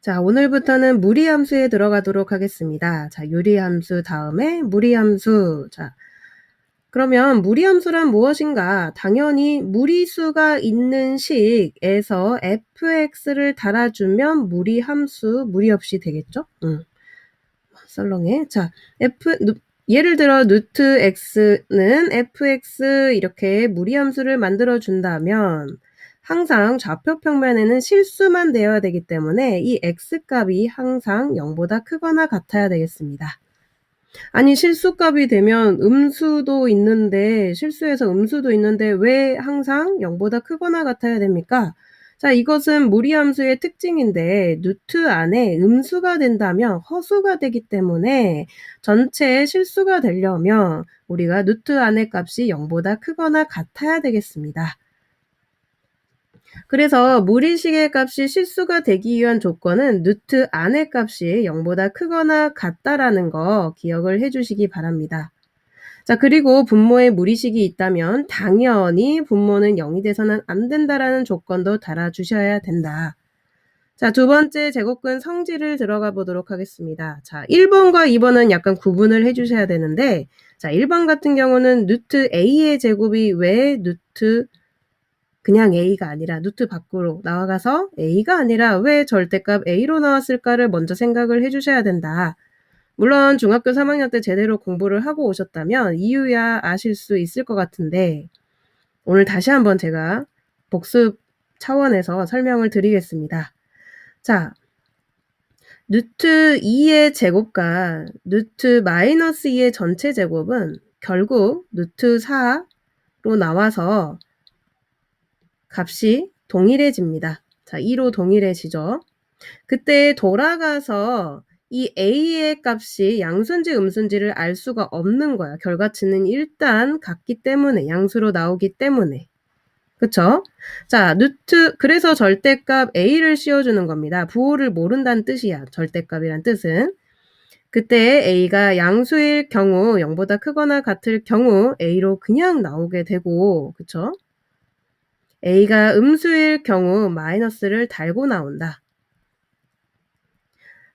자, 오늘부터는 무리함수에 들어가도록 하겠습니다. 자, 유리함수 다음에 무리함수. 자, 그러면 무리함수란 무엇인가? 당연히 무리수가 있는 식에서 fx를 달아주면 무리함수, 무리 없이 되겠죠? 응. 썰렁해. 자, f, 예를 들어 누트 x는 fx 이렇게 무리함수를 만들어 준다면 항상 좌표 평면에는 실수만 되어야 되기 때문에 이 x값이 항상 0보다 크거나 같아야 되겠습니다. 아니 실수값이 되면 음수도 있는데 실수에서 음수도 있는데 왜 항상 0보다 크거나 같아야 됩니까? 자, 이것은 무리함수의 특징인데 누트 안에 음수가 된다면 허수가 되기 때문에 전체에 실수가 되려면 우리가 누트 안의 값이 0보다 크거나 같아야 되겠습니다. 그래서 무리식의 값이 실수가 되기 위한 조건은 누트 안의 값이 0보다 크거나 같다라는 거 기억을 해주시기 바랍니다. 자, 그리고 분모에 무리식이 있다면 당연히 분모는 0이 돼서는 안 된다라는 조건도 달아주셔야 된다. 자, 두 번째 제곱근 성질을 들어가 보도록 하겠습니다. 자, 1번과 2번은 약간 구분을 해주셔야 되는데, 자, 1번 같은 경우는 누트 A의 제곱이 왜 누트 그냥 A가 아니라 누트 밖으로 나와가서 A가 아니라 왜 절대값 A로 나왔을까를 먼저 생각을 해주셔야 된다. 물론 중학교 3학년 때 제대로 공부를 하고 오셨다면 이유야 아실 수 있을 것 같은데 오늘 다시 한번 제가 복습 차원에서 설명을 드리겠습니다. 자, 누트 2의 제곱과 누트 마이너스 2의 전체 제곱은 결국 누트 4로 나와서 값이 동일해집니다. 자, 2로 동일해지죠. 그때 돌아가서 이 a의 값이 양수인지 음수인지를 알 수가 없는 거야. 결과치는 일단 같기 때문에 양수로 나오기 때문에 그쵸? 자, 누트 그래서 절대값 a를 씌워주는 겁니다. 부호를 모른다는 뜻이야. 절대값이란 뜻은 그때 a가 양수일 경우 0보다 크거나 같을 경우 a로 그냥 나오게 되고 그쵸? A가 음수일 경우 마이너스를 달고 나온다.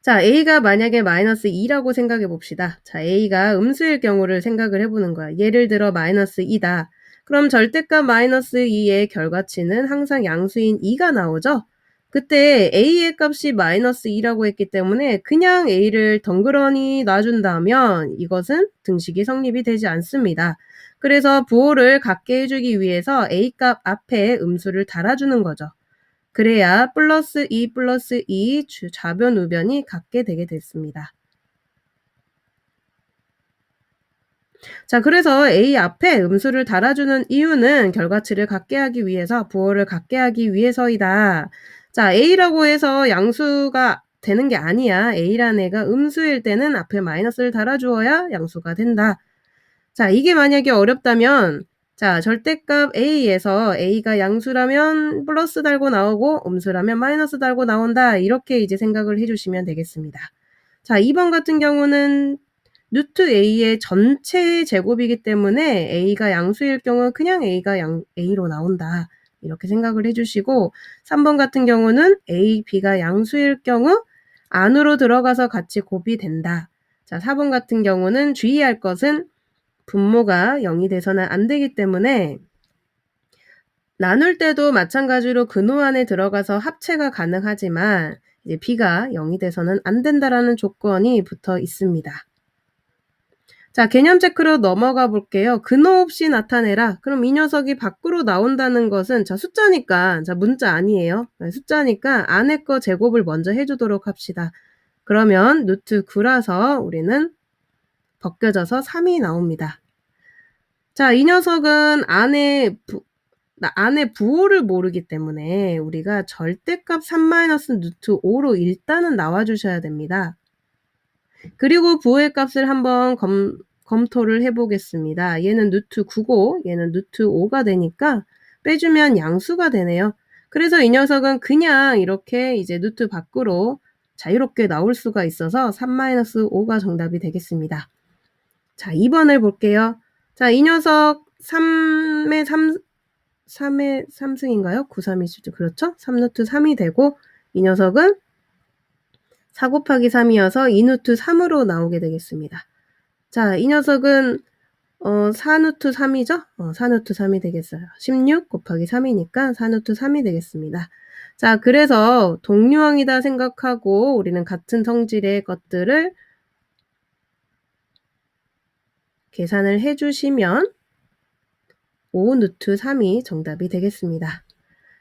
자, a가 만약에 마이너스 2라고 생각해 봅시다. 자, a가 음수일 경우를 생각을 해보는 거야. 예를 들어 마이너스 2다. 그럼 절대값 마이너스 2의 결과치는 항상 양수인 2가 나오죠? 그때 a의 값이 마이너스 2라고 했기 때문에 그냥 a를 덩그러니 놔준다면 이것은 등식이 성립이 되지 않습니다. 그래서 부호를 갖게 해주기 위해서 a값 앞에 음수를 달아주는 거죠. 그래야 플러스 2 플러스 2 좌변 우변이 같게 되게 됐습니다. 자, 그래서 A 앞에 음수를 달아주는 이유는 결과치를 갖게 하기 위해서, 부호를 갖게 하기 위해서이다. 자, A라고 해서 양수가 되는 게 아니야. A라는 애가 음수일 때는 앞에 마이너스를 달아주어야 양수가 된다. 자, 이게 만약에 어렵다면 자, 절대값 a에서 a가 양수라면 플러스 달고 나오고 음수라면 마이너스 달고 나온다. 이렇게 이제 생각을 해주시면 되겠습니다. 자, 2번 같은 경우는 루트 a의 전체 제곱이기 때문에 a가 양수일 경우 그냥 a가 양, a로 나온다. 이렇게 생각을 해주시고 3번 같은 경우는 a, b가 양수일 경우 안으로 들어가서 같이 곱이 된다. 자, 4번 같은 경우는 주의할 것은 분모가 0이 돼서는 안 되기 때문에 나눌 때도 마찬가지로 근호 안에 들어가서 합체가 가능하지만 이제 b가 0이 돼서는 안 된다라는 조건이 붙어 있습니다. 자, 개념 체크로 넘어가 볼게요. 근호 없이 나타내라. 그럼 이 녀석이 밖으로 나온다는 것은 자, 숫자니까 자, 문자 아니에요. 네, 숫자니까 안에 거 제곱을 먼저 해 주도록 합시다. 그러면 루트 9라서 우리는 벗겨져서 3이 나옵니다. 자, 이 녀석은 안에 부, 안에 부호를 모르기 때문에 우리가 절대값 3 루트 5로 일단은 나와주셔야 됩니다. 그리고 부호의 값을 한번 검, 검토를 해보겠습니다. 얘는 루트 9고 얘는 루트 5가 되니까 빼주면 양수가 되네요. 그래서 이 녀석은 그냥 이렇게 이제 루트 밖으로 자유롭게 나올 수가 있어서 3-5가 정답이 되겠습니다. 자, 2번을 볼게요. 자, 이 녀석 3의 3, 3의 3승인가요? 9, 3이 죠 그렇죠? 3루트 3이 되고, 이 녀석은 4 곱하기 3이어서 2루트 3으로 나오게 되겠습니다. 자, 이 녀석은 어, 4루트 3이죠? 어, 4루트 3이 되겠어요. 16 곱하기 3이니까 4루트 3이 되겠습니다. 자, 그래서 동류항이다 생각하고 우리는 같은 성질의 것들을 계산을 해주시면 5루트 3이 정답이 되겠습니다.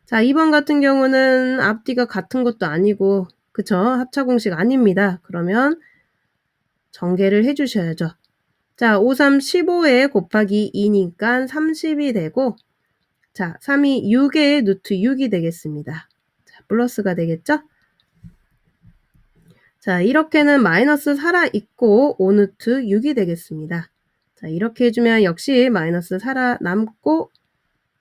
자, 2번 같은 경우는 앞뒤가 같은 것도 아니고, 그쵸? 합차 공식 아닙니다. 그러면 전개를 해주셔야죠. 자, 5, 3, 15에 곱하기 2니까 30이 되고, 자, 3이 6에 루트 6이 되겠습니다. 자, 플러스가 되겠죠? 자, 이렇게는 마이너스 살아있고 5루트 6이 되겠습니다. 자, 이렇게 해주면 역시 마이너스 살아남고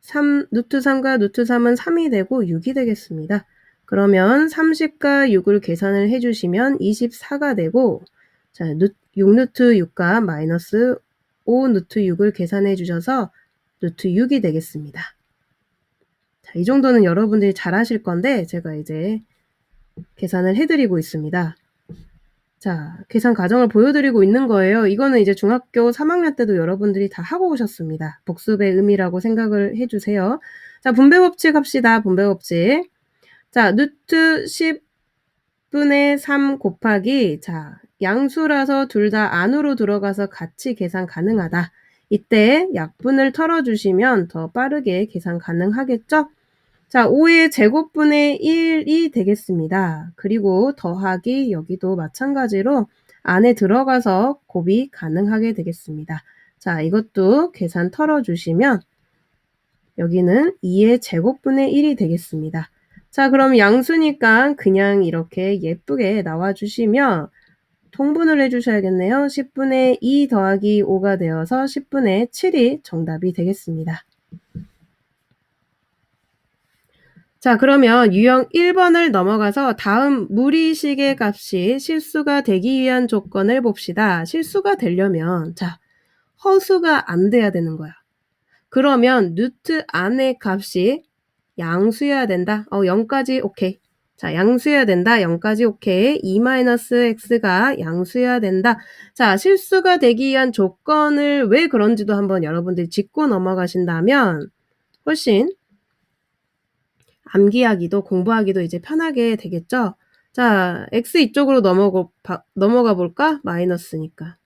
3, 루트 3과 루트 3은 3이 되고 6이 되겠습니다. 그러면 30과 6을 계산을 해주시면 24가 되고 자, 6루트 6과 마이너스 5루트 6을 계산해 주셔서 루트 6이 되겠습니다. 자, 이 정도는 여러분들이 잘 하실 건데 제가 이제 계산을 해드리고 있습니다. 자, 계산 과정을 보여드리고 있는 거예요. 이거는 이제 중학교 3학년 때도 여러분들이 다 하고 오셨습니다. 복습의 의미라고 생각을 해주세요. 자, 분배 법칙 합시다. 분배 법칙. 자, 루트 10분의 3 곱하기, 자, 양수라서 둘 다 안으로 들어가서 같이 계산 가능하다. 이때 약분을 털어주시면 더 빠르게 계산 가능하겠죠? 자, 5의 제곱분의 1이 되겠습니다. 그리고 더하기 여기도 마찬가지로 안에 들어가서 곱이 가능하게 되겠습니다. 자, 이것도 계산 털어주시면 여기는 2의 제곱분의 1이 되겠습니다. 자, 그럼 양수니까 그냥 이렇게 예쁘게 나와주시면 통분을 해주셔야겠네요. 10분의 2 더하기 5가 되어서 10분의 7이 정답이 되겠습니다. 자, 그러면 유형 1번을 넘어가서 다음 무리식의 값이 실수가 되기 위한 조건을 봅시다. 실수가 되려면, 자, 허수가 안 돼야 되는 거야. 그러면 루트 안의 값이 양수여야 된다. 어, 0까지 오케이. 자, 양수여야 된다. 0까지 오케이. 2-x가 양수여야 된다. 자, 실수가 되기 위한 조건을 왜 그런지도 한번 여러분들이 짚고 넘어가신다면 훨씬 암기하기도 공부하기도 이제 편하게 되겠죠. 자, x 이쪽으로 넘어가, 넘어가 볼까? 마이너스니까.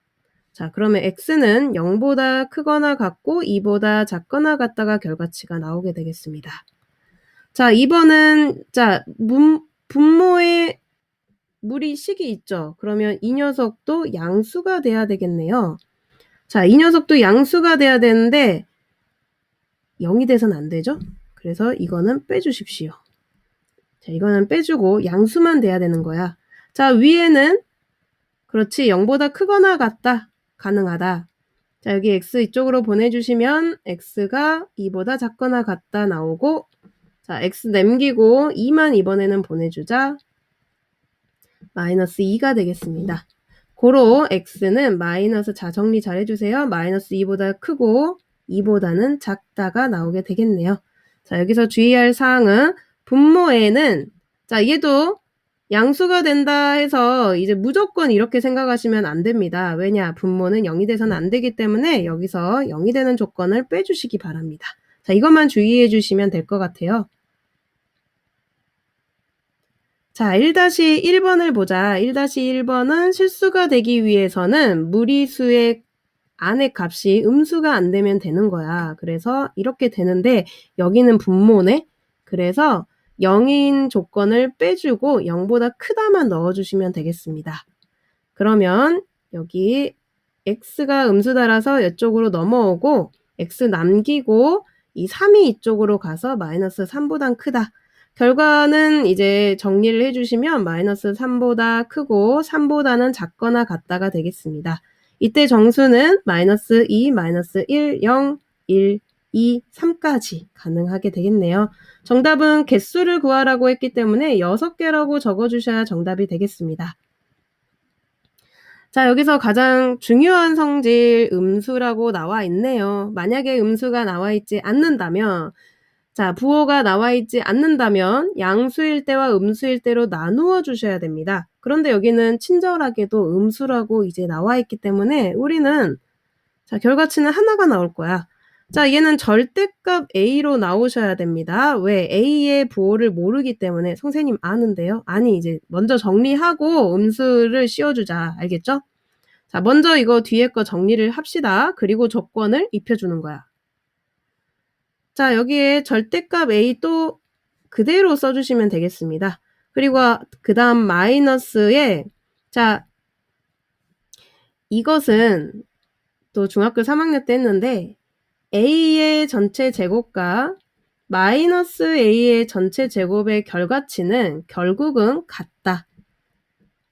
자, 그러면 x는 0보다 크거나 같고 2보다 작거나 같다가 결과치가 나오게 되겠습니다. 자, 2번은 자, 문, 분모의 무리식이 있죠. 그러면 이 녀석도 양수가 돼야 되겠네요. 자, 이 녀석도 양수가 돼야 되는데 0이 돼서는 안 되죠. 그래서 이거는 빼주십시오. 자, 이거는 빼주고 양수만 돼야 되는 거야. 자, 위에는 그렇지 0보다 크거나 같다. 가능하다. 자, 여기 x 이쪽으로 보내주시면 x가 2보다 작거나 같다 나오고 자, x 남기고 2만 이번에는 보내주자. 마이너스 2가 되겠습니다. 고로 x는 마이너스 자 정리 잘 해주세요. 마이너스 2보다 크고 2보다는 작다가 나오게 되겠네요. 자, 여기서 주의할 사항은 분모에는 자, 얘도 양수가 된다 해서 이제 무조건 이렇게 생각하시면 안 됩니다. 왜냐? 분모는 0이 돼서는 안 되기 때문에 여기서 0이 되는 조건을 빼주시기 바랍니다. 자, 이것만 주의해 주시면 될 것 같아요. 자, 1-1번을 보자. 1-1번은 실수가 되기 위해서는 무리수의 안의 값이 음수가 안 되면 되는 거야. 그래서 이렇게 되는데 여기는 분모네. 그래서 0인 조건을 빼주고 0보다 크다만 넣어주시면 되겠습니다. 그러면 여기 x가 음수다라서 이쪽으로 넘어오고 x 남기고 이 3이 이쪽으로 가서 마이너스 3보단 크다. 결과는 이제 정리를 해주시면 마이너스 3보다 크고 3보다는 작거나 같다가 되겠습니다. 이때 정수는 마이너스 2, 마이너스 1, 0, 1, 2, 3까지 가능하게 되겠네요. 정답은 개수를 구하라고 했기 때문에 6개라고 적어주셔야 정답이 되겠습니다. 자, 여기서 가장 중요한 성질 음수라고 나와 있네요. 만약에 음수가 나와 있지 않는다면 자, 부호가 나와 있지 않는다면 양수일 때와 음수일 때로 나누어 주셔야 됩니다. 그런데 여기는 친절하게도 음수라고 이제 나와 있기 때문에 우리는 자, 결과치는 하나가 나올 거야. 자, 얘는 절대값 A로 나오셔야 됩니다. 왜? A의 부호를 모르기 때문에 선생님 아는데요. 아니, 이제 먼저 정리하고 음수를 씌워주자. 알겠죠? 자, 먼저 이거 뒤에 거 정리를 합시다. 그리고 조건을 입혀주는 거야. 자, 여기에 절대값 A 또 그대로 써주시면 되겠습니다. 그리고 그 다음 마이너스에 자, 이것은 또 중학교 3학년 때 했는데 A의 전체 제곱과 마이너스 A의 전체 제곱의 결과치는 결국은 같다.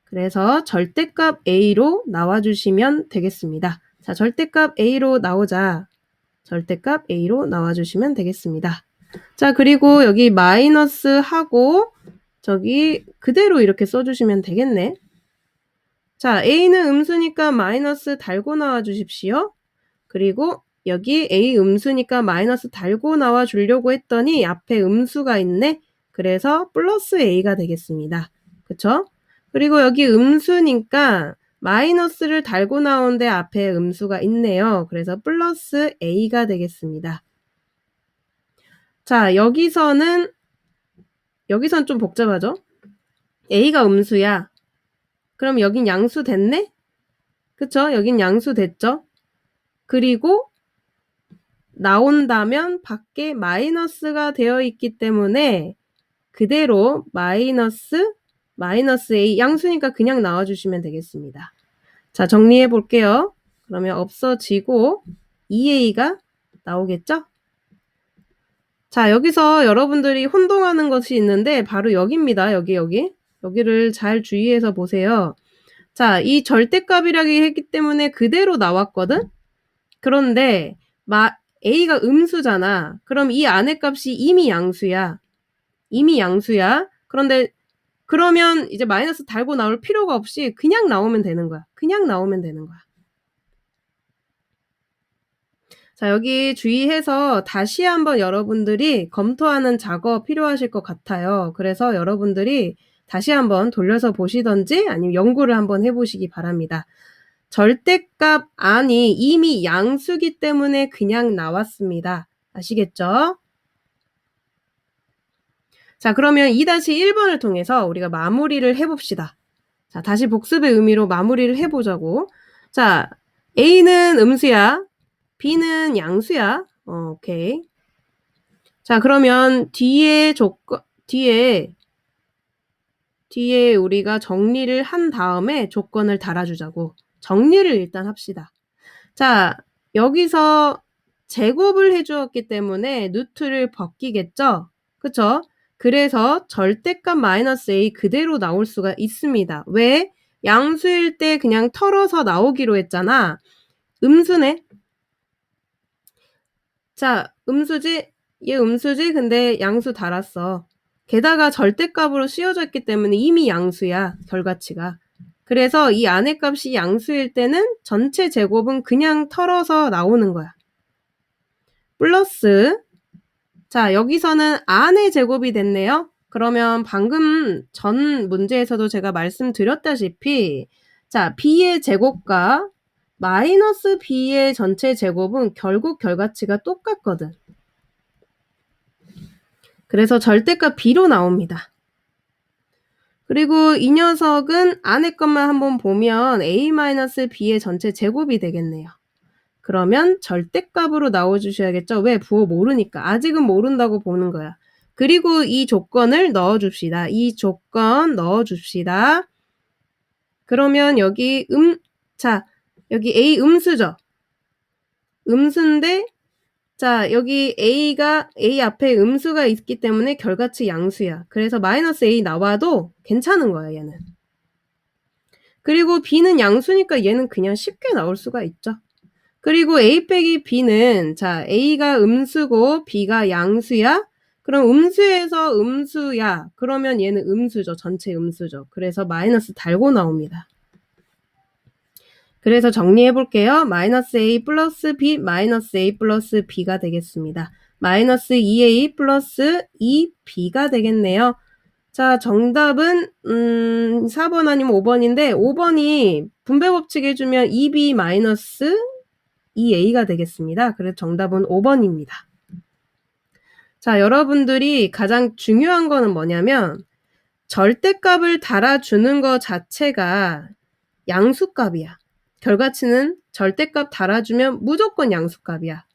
그래서 절대값 A로 나와주시면 되겠습니다. 자, 절대값 A로 나오자. 절대값 A로 나와주시면 되겠습니다. 자, 그리고 여기 마이너스 하고 저기 그대로 이렇게 써주시면 되겠네. 자, A는 음수니까 마이너스 달고 나와 주십시오. 그리고 여기 A 음수니까 마이너스 달고 나와 주려고 했더니 앞에 음수가 있네. 그래서 플러스 A가 되겠습니다. 그쵸? 그리고 여기 음수니까 마이너스를 달고 나오는데 앞에 음수가 있네요. 그래서 플러스 A가 되겠습니다. 자, 여기서는 여기선 좀 복잡하죠? A가 음수야. 그럼 여긴 양수 됐네? 그쵸? 여긴 양수 됐죠? 그리고 나온다면 밖에 마이너스가 되어 있기 때문에 그대로 마이너스 마이너스 A 양수니까 그냥 나와주시면 되겠습니다. 자 정리해 볼게요. 그러면 없어지고 2A가 나오겠죠? 자 여기서 여러분들이 혼동하는 것이 있는데 바로 여기입니다. 여기 여기 여기를 잘 주의해서 보세요. 자, 이 절대값이라고 했기 때문에 그대로 나왔거든? 그런데 마, A가 음수잖아. 그럼 이 안의 값이 이미 양수야. 이미 양수야. 그런데 그러면 이제 마이너스 달고 나올 필요가 없이 그냥 나오면 되는 거야. 그냥 나오면 되는 거야. 자, 여기 주의해서 다시 한번 여러분들이 검토하는 작업 필요하실 것 같아요. 그래서 여러분들이 다시 한번 돌려서 보시던지 아니면 연구를 한번 해보시기 바랍니다. 절대값 안이 이미 양수기 때문에 그냥 나왔습니다. 아시겠죠? 자, 그러면 2-1번을 통해서 우리가 마무리를 해봅시다. 자, 다시 복습의 의미로 마무리를 해보자고. 자, A는 음수야. B는 양수야. 어, 오케이. 자, 그러면 뒤에 조건, 뒤에 뒤에 우리가 정리를 한 다음에 조건을 달아주자고. 정리를 일단 합시다. 자, 여기서 제곱을 해주었기 때문에 루트를 벗기겠죠? 그쵸? 그래서 절대값 마이너스 a 그대로 나올 수가 있습니다. 왜? 양수일 때 그냥 털어서 나오기로 했잖아. 음수네. 자, 음수지? 얘 음수지? 근데 양수 달았어. 게다가 절대값으로 씌워져 있기 때문에 이미 양수야, 결과치가. 그래서 이 안의 값이 양수일 때는 전체 제곱은 그냥 털어서 나오는 거야. 플러스 자 여기서는 안의 제곱이 됐네요. 그러면 방금 전 문제에서도 제가 말씀드렸다시피 자 b의 제곱과 마이너스 b의 전체 제곱은 결국 결과치가 똑같거든. 그래서 절대값 b로 나옵니다. 그리고 이 녀석은 안에 것만 한번 보면 a-b의 전체 제곱이 되겠네요. 그러면 절대값으로 나와주셔야겠죠? 왜? 부호 모르니까. 아직은 모른다고 보는 거야. 그리고 이 조건을 넣어줍시다. 이 조건 넣어줍시다. 그러면 여기 음, 자, 여기 A 음수죠? 음수인데 자, 여기 A가, A 앞에 음수가 있기 때문에 결과치 양수야. 그래서 마이너스 A 나와도 괜찮은 거야, 얘는. 그리고 B는 양수니까 얘는 그냥 쉽게 나올 수가 있죠. 그리고 A 빼기 B는, 자, A가 음수고 B가 양수야? 그럼 음수에서 음수야. 그러면 얘는 음수죠. 전체 음수죠. 그래서 마이너스 달고 나옵니다. 그래서 정리해 볼게요. 마이너스 a 플러스 b 마이너스 a 플러스 b가 되겠습니다. 마이너스 2a 플러스 2b가 되겠네요. 자, 정답은 음, 4번 아니면 5번인데 5번이 분배 법칙 해주면 2b 마이너스 2a가 되겠습니다. 그래서 정답은 5번입니다. 자, 여러분들이 가장 중요한 거는 뭐냐면 절대값을 달아주는 것 자체가 양수값이야. 결과치는 절대값 달아주면 무조건 양수값이야.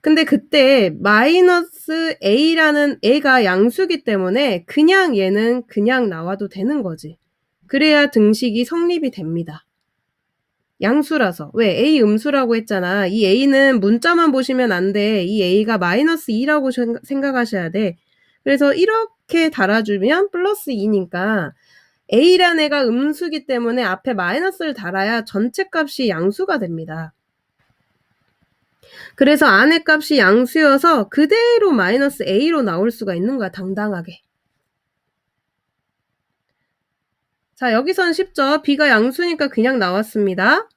근데 그때 마이너스 a라는 a가 양수기 때문에 그냥 얘는 그냥 나와도 되는 거지. 그래야 등식이 성립이 됩니다. 양수라서. 왜? a 음수라고 했잖아. 이 a는 문자만 보시면 안 돼. 이 a가 마이너스 2라고 생각하셔야 돼. 그래서 이렇게 달아주면 플러스 2니까 a란 애가 음수기 때문에 앞에 마이너스를 달아야 전체 값이 양수가 됩니다. 그래서 안의 값이 양수여서 그대로 마이너스 a로 나올 수가 있는 거야, 당당하게. 자, 여기선 쉽죠? b가 양수니까 그냥 나왔습니다.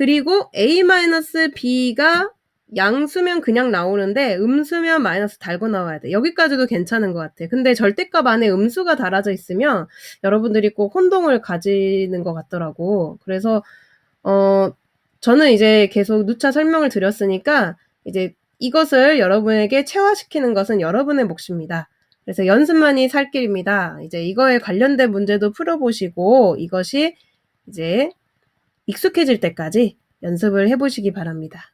그리고 a-b가 양수면 그냥 나오는데 음수면 마이너스 달고 나와야 돼. 여기까지도 괜찮은 것 같아. 근데 절대값 안에 음수가 달아져 있으면 여러분들이 꼭 혼동을 가지는 것 같더라고. 그래서 어 저는 이제 계속 누차 설명을 드렸으니까 이제 이것을 여러분에게 체화시키는 것은 여러분의 몫입니다. 그래서 연습만이 살 길입니다. 이제 이거에 관련된 문제도 풀어보시고 이것이 이제 익숙해질 때까지 연습을 해보시기 바랍니다.